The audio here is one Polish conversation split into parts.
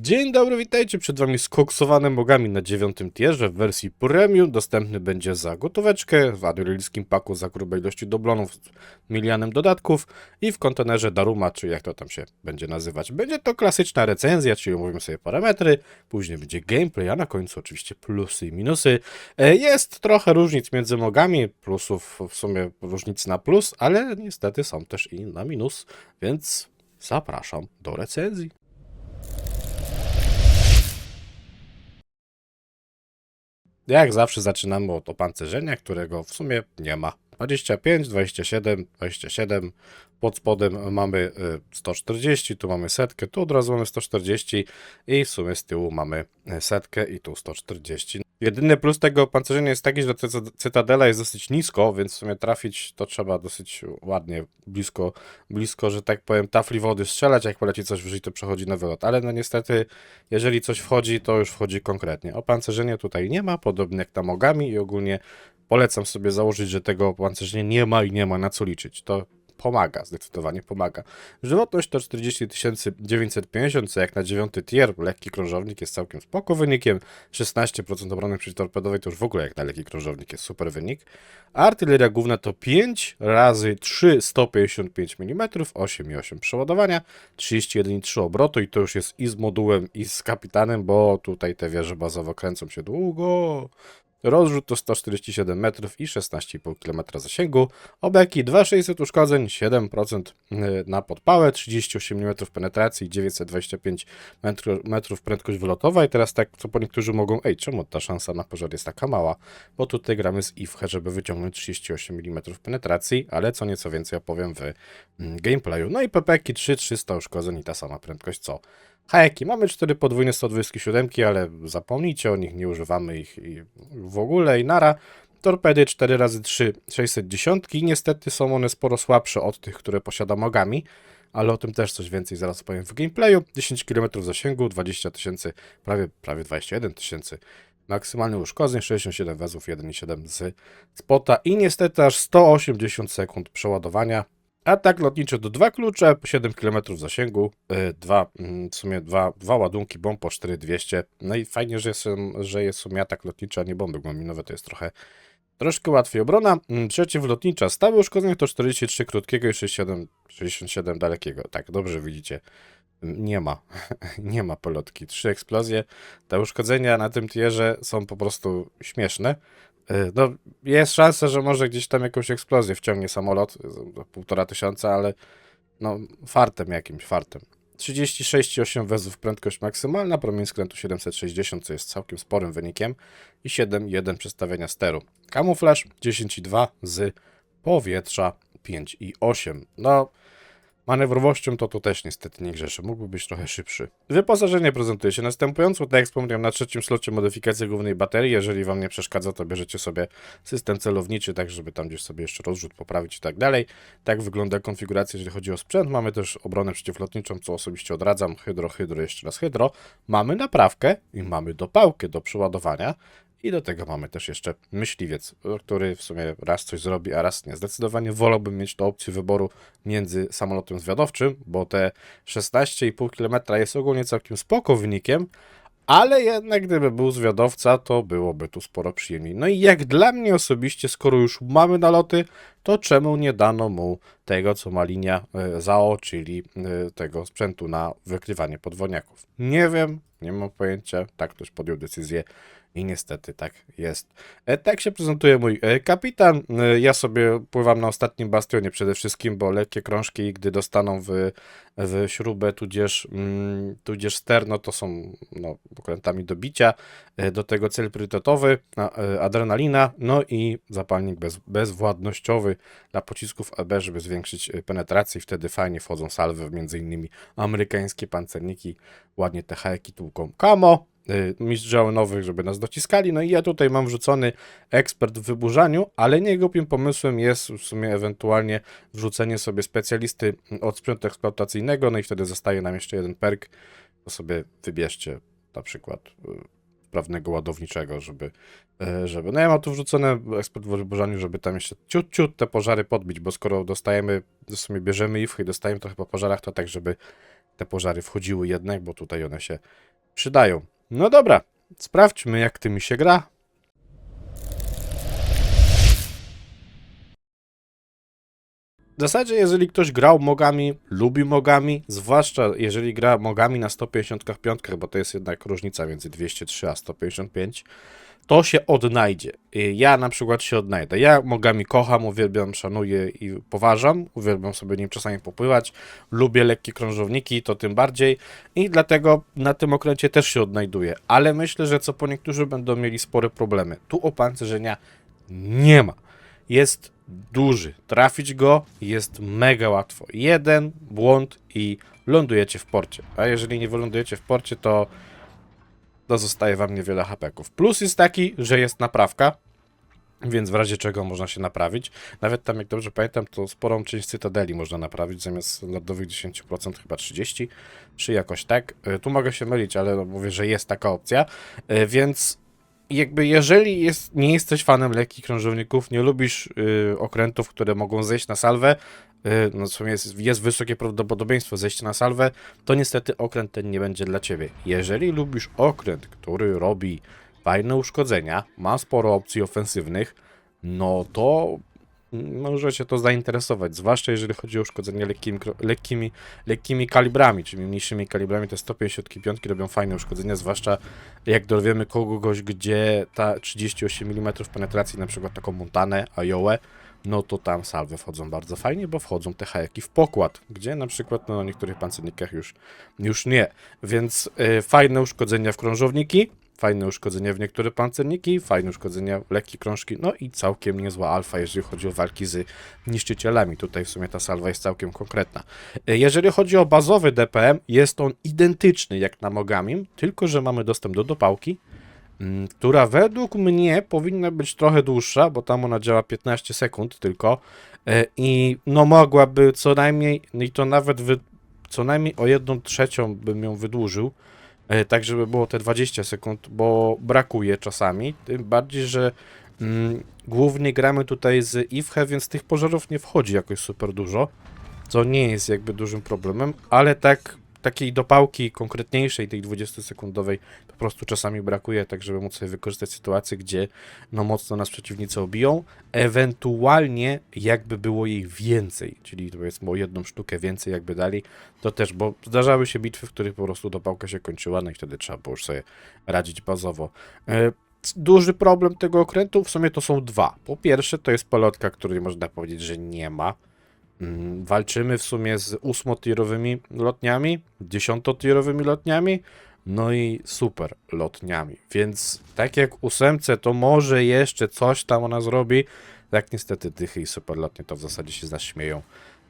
Dzień dobry, witajcie przed wami skoksowane mogami na dziewiątym tierze w wersji premium. Dostępny będzie za gotóweczkę, w adurylickim paku za grubej ilości doblonów z milianem dodatków i w kontenerze Daruma, czy jak to tam się będzie nazywać. Będzie to klasyczna recenzja, czyli omówimy sobie parametry, później będzie gameplay, a na końcu oczywiście plusy i minusy. E, Jest trochę różnic między mogami, plusów w sumie różnic na plus, ale niestety są też i na minus, więc zapraszam do recenzji. Jak zawsze zaczynamy od opancerzenia, którego w sumie nie ma. 25, 27, 27, pod spodem mamy y, 140, tu mamy setkę, tu od razu mamy 140 i w sumie z tyłu mamy y, setkę i tu 140. Jedyny plus tego opancerzenia jest taki, że cyta- cytadela jest dosyć nisko, więc w sumie trafić to trzeba dosyć ładnie, blisko, blisko, że tak powiem, tafli wody strzelać, jak poleci coś wyżej, to przechodzi na wylot, ale no niestety, jeżeli coś wchodzi, to już wchodzi konkretnie. Opancerzenia tutaj nie ma, podobnie jak tam ogami i ogólnie polecam sobie założyć, że tego opancerzenia nie ma i nie ma na co liczyć. To pomaga, zdecydowanie pomaga. Żywotność to 40 950, co jak na 9 tier, lekki krążownik jest całkiem spoko wynikiem, 16% obrony przeciwtorpedowej to już w ogóle jak na lekki krążownik jest super wynik. Artyleria główna to 5 razy 3 155 mm, 8,8 przeładowania, 31,3 obrotu i to już jest i z modułem i z kapitanem, bo tutaj te wieże bazowo kręcą się długo. Rozrzut to 147 metrów i 16,5 km zasięgu. Obeki 2600 uszkodzeń, 7% na podpałę, 38 mm penetracji, 925 metru, metrów prędkość wylotowa. I teraz tak, co po niektórzy mogą, ej, czemu ta szansa na pożar jest taka mała? Bo tutaj gramy z IFHE, żeby wyciągnąć 38 mm penetracji, ale co nieco więcej opowiem w mm, gameplayu. No i PPki 3, 300 uszkodzeń i ta sama prędkość co Hajeki. Mamy cztery podwójne 127, ale zapomnijcie o nich, nie używamy ich w ogóle i nara. Torpedy 4x3 610. Niestety są one sporo słabsze od tych, które posiada mogami, ale o tym też coś więcej zaraz powiem w gameplayu. 10 km zasięgu, 20 tysięcy, prawie, prawie 21 tysięcy. Maksymalny uszkodzeń 67 wezów, 1,7 z spota i niestety aż 180 sekund przeładowania. Atak lotniczy to dwa klucze, 7 km zasięgu, y, dwa, mm, w sumie dwa, dwa ładunki bomb po 4200. No i fajnie, że jest, że jest w sumie atak lotniczy, a nie bomby głębinowe, to jest trochę troszkę łatwiej. Obrona mm, przeciwlotnicza, stałe uszkodzenie to 43 krótkiego i 67, 67 dalekiego. Tak, dobrze widzicie. Nie ma, nie ma polotki. Trzy eksplozje. Te uszkodzenia na tym tierze są po prostu śmieszne. Y, No, jest szansa, że może gdzieś tam jakąś eksplozję wciągnie samolot, y, półtora tysiąca, ale no, fartem jakimś, fartem. 36,8 wezów prędkość maksymalna, promień skrętu 760, co jest całkiem sporym wynikiem i 7,1 przestawienia steru. Kamuflaż 10,2 z powietrza 5,8. No, manewrowością to tu też niestety nie grzeszy, mógłby być trochę szybszy. Wyposażenie prezentuje się następująco, tak jak wspomniałem, na trzecim slocie modyfikacja głównej baterii, jeżeli wam nie przeszkadza, to bierzecie sobie system celowniczy, tak żeby tam gdzieś sobie jeszcze rozrzut poprawić i tak dalej. Tak wygląda konfiguracja, jeżeli chodzi o sprzęt. Mamy też obronę przeciwlotniczą, co osobiście odradzam, hydro, hydro, jeszcze raz hydro. Mamy naprawkę i mamy dopałkę do przeładowania. I do tego mamy też jeszcze myśliwiec, który w sumie raz coś zrobi, a raz nie. Zdecydowanie wolałbym mieć to opcję wyboru między samolotem zwiadowczym, bo te 16,5 km jest ogólnie całkiem spoko wynikiem, ale jednak gdyby był zwiadowca, to byłoby tu sporo przyjemniej. No i jak dla mnie osobiście, skoro już mamy naloty, to czemu nie dano mu tego, co ma linia e, ZAO, czyli e, tego sprzętu na wykrywanie podwodniaków? Nie wiem, nie mam pojęcia, tak ktoś podjął decyzję i niestety tak jest. E, tak się prezentuje mój e, kapitan. E, ja sobie pływam na ostatnim bastionie przede wszystkim, bo lekkie krążki, gdy dostaną w, w śrubę, tudzież, mm, tudzież sterno, to są no, okrętami do bicia. E, do tego cel priorytetowy, a, e, adrenalina, no i zapalnik bez, bezwładnościowy dla pocisków EB, żeby zwiększyć e, penetrację. Wtedy fajnie wchodzą salwy, między innymi amerykańskie pancerniki, ładnie te hajki tłuką. Kamo, mistrz dział nowych, żeby nas dociskali. No i ja tutaj mam wrzucony ekspert w wyburzaniu, ale nie głupim pomysłem jest w sumie ewentualnie wrzucenie sobie specjalisty od sprzętu eksploatacyjnego, no i wtedy zostaje nam jeszcze jeden perk, to sobie wybierzcie na przykład y, sprawnego ładowniczego, żeby, y, żeby, no ja mam tu wrzucone ekspert w wyburzaniu, żeby tam jeszcze ciut, ciut te pożary podbić, bo skoro dostajemy, w sumie bierzemy IFH i dostajemy trochę po pożarach, to tak, żeby te pożary wchodziły jednak, bo tutaj one się przydają. No dobra, sprawdźmy jak tymi się gra. W zasadzie, jeżeli ktoś grał mogami, lubi mogami, zwłaszcza jeżeli gra mogami na 155, bo to jest jednak różnica między 203 a 155, to się odnajdzie. Y, Ja na przykład się odnajdę. Ja mogami kocham, uwielbiam, szanuję i poważam. Uwielbiam sobie nim czasami popływać. Lubię lekkie krążowniki, to tym bardziej. I dlatego na tym okręcie też się odnajduję. Ale myślę, że co po niektórzy będą mieli spore problemy. Tu opancerzenia nie ma. Jest duży. Trafić go jest mega łatwo. Jeden błąd i lądujecie w porcie. A jeżeli nie wylądujecie w porcie, to to zostaje wam niewiele hapeków. Plus jest taki, że jest naprawka, więc w razie czego można się naprawić. Nawet tam, jak dobrze pamiętam, to sporą część cytadeli można naprawić, zamiast standardowych 10% chyba 30, czy jakoś tak. Y, Tu mogę się mylić, ale no mówię, że jest taka opcja, Y, więc jakby jeżeli jest, nie jesteś fanem lekkich krążowników, nie lubisz y, okrętów, które mogą zejść na salwę, no w sumie jest, jest wysokie prawdopodobieństwo zejścia na salwę, to niestety okręt ten nie będzie dla ciebie. Jeżeli lubisz okręt, który robi fajne uszkodzenia, ma sporo opcji ofensywnych, no to może cię to zainteresować, zwłaszcza jeżeli chodzi o uszkodzenia lekkimi, lekkimi, lekkimi kalibrami, czyli mniejszymi kalibrami, te 155 robią fajne uszkodzenia, zwłaszcza jak dorwiemy kogoś, gdzie ta 38 mm penetracji, na przykład taką Montanę, Iowa, no to tam salwy wchodzą bardzo fajnie, bo wchodzą te hajeki w pokład, gdzie na przykład no, na niektórych pancernikach już, już nie. Więc y, fajne uszkodzenia w krążowniki, fajne uszkodzenia w niektóre pancerniki, fajne uszkodzenia w lekkie krążki, no i całkiem niezła alfa, jeżeli chodzi o walki z niszczycielami. Tutaj w sumie ta salwa jest całkiem konkretna. Y, Jeżeli chodzi o bazowy DPM, jest on identyczny jak na Mogamim, tylko że mamy dostęp do dopałki, która według mnie powinna być trochę dłuższa, bo tam ona działa 15 sekund tylko e, i no mogłaby co najmniej, no i to nawet wy, co najmniej o jedną trzecią bym ją wydłużył, e, tak żeby było te 20 sekund, bo brakuje czasami, tym bardziej, że mm, głównie gramy tutaj z IFHE, więc tych pożarów nie wchodzi jakoś super dużo, co nie jest jakby dużym problemem, ale tak takiej dopałki konkretniejszej, tej 20-sekundowej po prostu czasami brakuje, tak żeby móc sobie wykorzystać sytuację, gdzie no mocno nas przeciwnicy obiją, ewentualnie jakby było jej więcej, czyli powiedzmy o jedną sztukę więcej jakby dali, to też, bo zdarzały się bitwy, w których po prostu dopałka się kończyła, no i wtedy trzeba było już sobie radzić bazowo. E, Duży problem tego okrętu w sumie to są dwa. Po pierwsze to jest pelotka, której można powiedzieć, że nie ma. Mm, Walczymy w sumie z ósmotierowymi lotniami, dziesiątotierowymi lotniami, no i super lotniami. Więc tak jak ósemce, to może jeszcze coś tam ona zrobi. Tak niestety dychy i superlotnie to w zasadzie się zaśmieją.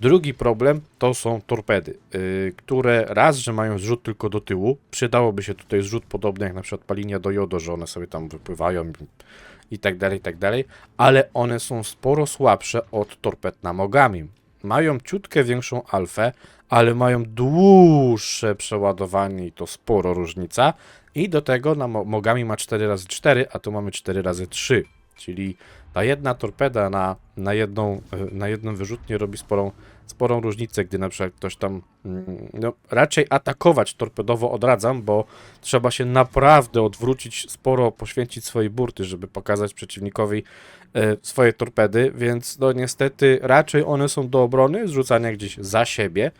Drugi problem to są torpedy, yy, które raz, że mają zrzut tylko do tyłu. Przydałoby się tutaj zrzut podobny jak na przykład palinia do jodo, że one sobie tam wypływają i tak dalej, i tak dalej, ale one są sporo słabsze od torped na Mogami. Mają ciutkę większą alfę, ale mają dłuższe przeładowanie i to sporo różnica. I do tego na Mo- Mogami ma 4x4, a tu mamy 4x3, czyli ta jedna torpeda na, na, jedną, e, na jedną wyrzutnię robi sporą, sporą różnicę, gdy na przykład ktoś tam, mm, no raczej atakować torpedowo odradzam, bo trzeba się naprawdę odwrócić, sporo poświęcić swojej burty, żeby pokazać przeciwnikowi swoje torpedy, więc no niestety raczej one są do obrony, zrzucania gdzieś za siebie,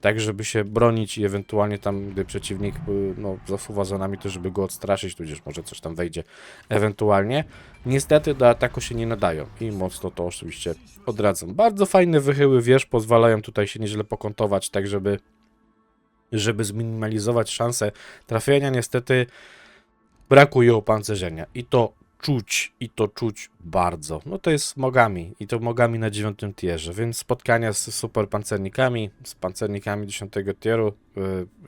tak żeby się bronić i ewentualnie tam, gdy przeciwnik y, no, zasuwa za nami, to żeby go odstraszyć, tudzież może coś tam wejdzie ewentualnie. Niestety do ataku się nie nadają i mocno to oczywiście odradzam. Bardzo fajne wychyły wież pozwalają tutaj się nieźle pokątować, tak żeby żeby zminimalizować szanse trafienia. Niestety brakuje opancerzenia i to czuć, i to czuć bardzo. No to jest mogami i to mogami na dziewiątym tierze, więc spotkania z super pancernikami, z pancernikami dziesiątego tieru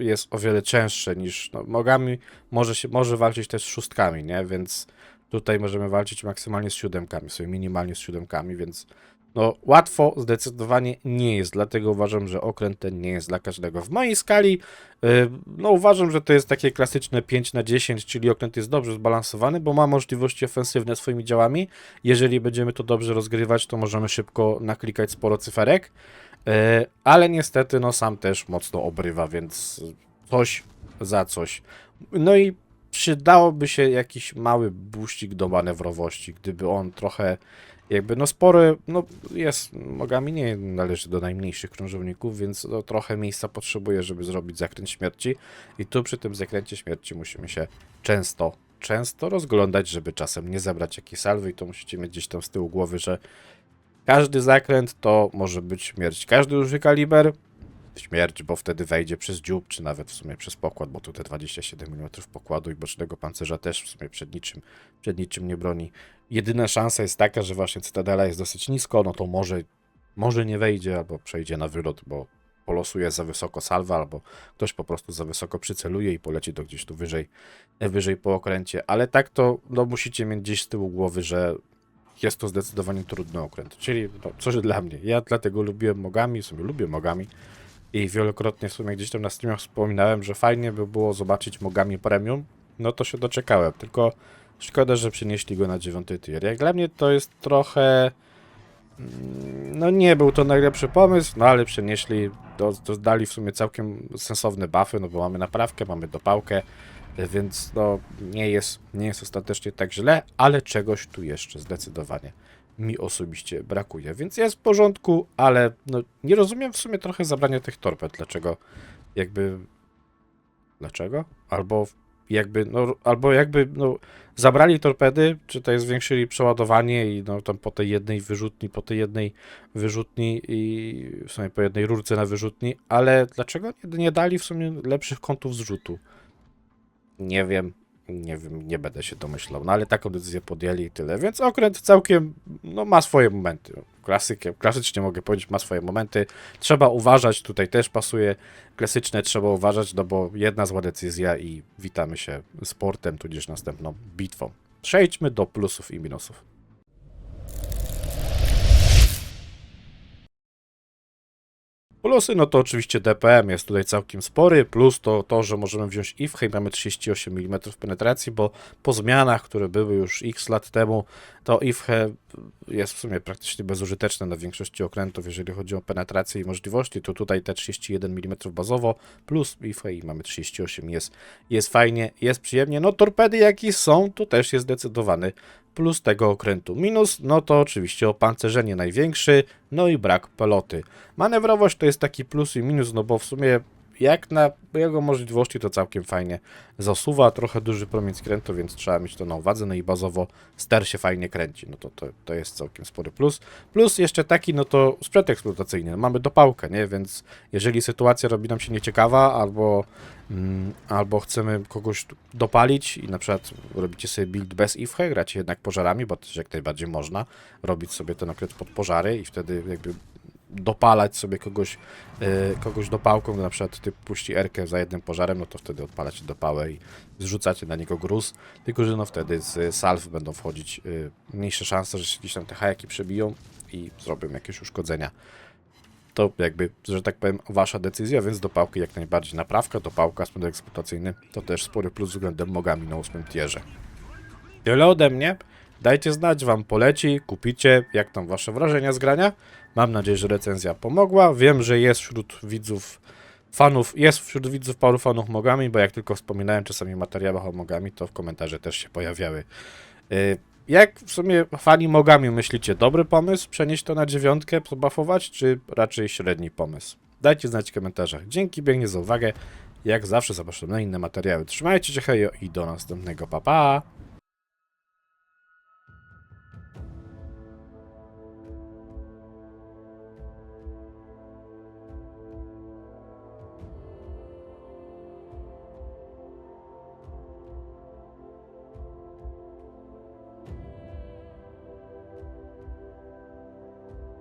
y, jest o wiele cięższe niż no, mogami może się może walczyć też z szóstkami, nie? Więc tutaj możemy walczyć maksymalnie z siódemkami, sobie minimalnie z siódemkami, więc no łatwo zdecydowanie nie jest, dlatego uważam, że okręt ten nie jest dla każdego. W mojej skali y, no uważam, że to jest takie klasyczne 5 na 10, czyli okręt jest dobrze zbalansowany, bo ma możliwości ofensywne swoimi działami. Jeżeli będziemy to dobrze rozgrywać, to możemy szybko naklikać sporo cyferek. E, ale niestety no sam też mocno obrywa, więc coś za coś. No i przydałoby się jakiś mały buścik do manewrowości, gdyby on trochę jakby no spory, no jest, nogami nie należy do najmniejszych krążowników, więc no, trochę miejsca potrzebuje, żeby zrobić zakręt śmierci i tu przy tym zakręcie śmierci musimy się często, często rozglądać, żeby czasem nie zabrać jakiejś salwy i to musicie mieć gdzieś tam z tyłu głowy, że każdy zakręt to może być śmierć. Każdy duży kaliber śmierć, bo wtedy wejdzie przez dziób, czy nawet w sumie przez pokład, bo tu te 27 mm pokładu i bocznego pancerza też w sumie przed niczym, przed niczym nie broni. Jedyna szansa jest taka, że właśnie Cytadela jest dosyć nisko, no to może, może nie wejdzie, albo przejdzie na wylot, bo polosuje za wysoko salwa, albo ktoś po prostu za wysoko przyceluje i poleci to gdzieś tu wyżej, wyżej po okręcie. Ale tak to no, musicie mieć gdzieś z tyłu głowy, że jest to zdecydowanie trudny okręt. Czyli no, coś dla mnie. Ja dlatego lubiłem mogami, w sumie lubię mogami. I wielokrotnie w sumie gdzieś tam na streamach wspominałem, że fajnie by było zobaczyć mogami premium. No to się doczekałem, tylko szkoda, że przenieśli go na dziewiąty tier. Jak dla mnie to jest trochę... mm, No nie był to najlepszy pomysł, no ale przenieśli, to, to dali w sumie całkiem sensowne buffy, no bo mamy naprawkę, mamy dopałkę, więc no nie jest, nie jest ostatecznie tak źle, ale czegoś tu jeszcze zdecydowanie mi osobiście brakuje, więc jest w porządku, ale no, nie rozumiem w sumie trochę zabrania tych torped, dlaczego jakby dlaczego? Albo jakby, no, albo jakby, no, zabrali torpedy, czy to zwiększyli przeładowanie i no tam po tej jednej wyrzutni, po tej jednej wyrzutni i w sumie po jednej rurce na wyrzutni, ale dlaczego nie, nie dali w sumie lepszych kątów zrzutu? Nie wiem, nie wiem, nie będę się domyślał, no ale taką decyzję podjęli i tyle, więc okręt całkiem, no ma swoje momenty. Klasykiem, klasycznie mogę powiedzieć, ma swoje momenty. Trzeba uważać, tutaj też pasuje klasyczne, trzeba uważać, no bo jedna zła decyzja i witamy się sportem, tudzież następną bitwą. Przejdźmy do plusów i minusów. Plusy, no to oczywiście DPM jest tutaj całkiem spory, plus to to, że możemy wziąć IFHE i mamy 38 mm penetracji, bo po zmianach, które były już x lat temu, to IFHE jest w sumie praktycznie bezużyteczne na większości okrętów, jeżeli chodzi o penetrację i możliwości, to tutaj te 31 mm bazowo, plus IFHE i mamy 38, jest, jest fajnie, jest przyjemnie, no torpedy jakie są, to też jest zdecydowany plus tego okrętu. Minus, no to oczywiście opancerzenie największy, no i brak peloty. Manewrowość to jest taki plus i minus, no bo w sumie jak na jego możliwości to całkiem fajnie zasuwa, trochę duży promień skrętu, więc trzeba mieć to na uwadze, no i bazowo ster się fajnie kręci, no to, to, to jest całkiem spory plus. Plus jeszcze taki, no to sprzęt eksploatacyjny, mamy dopałkę, nie, więc jeżeli sytuacja robi nam się nieciekawa, albo, albo chcemy kogoś dopalić i na przykład robicie sobie build bez IFHE, gracie jednak pożarami, bo też jak najbardziej można robić sobie ten okres pod pożary i wtedy jakby dopalać sobie kogoś, e, kogoś dopałką, na przykład ty puści erkę za jednym pożarem, no to wtedy odpalacie dopałę i zrzucacie na niego gruz, tylko że no wtedy z salw będą wchodzić e, mniejsze szanse, że się gdzieś tam te hajaki przebiją i zrobią jakieś uszkodzenia. To jakby, że tak powiem, wasza decyzja, więc dopałki jak najbardziej. Naprawka, dopałka, sprzęt eksploatacyjny to też spory plus względem mogami na ósmym tierze. Tyle ode mnie. Dajcie znać, wam poleci, kupicie, jak tam wasze wrażenia z grania. Mam nadzieję, że recenzja pomogła. Wiem, że jest wśród widzów fanów, jest wśród widzów paru fanów mogami, bo jak tylko wspominałem czasami w materiałach o mogami, to w komentarze też się pojawiały. Yy, Jak w sumie fani mogami myślicie, dobry pomysł przenieść to na dziewiątkę, pobafować, czy raczej średni pomysł? Dajcie znać w komentarzach. Dzięki pięknie za uwagę. Jak zawsze zapraszam na inne materiały. Trzymajcie się, hejo i do następnego. Pa, pa!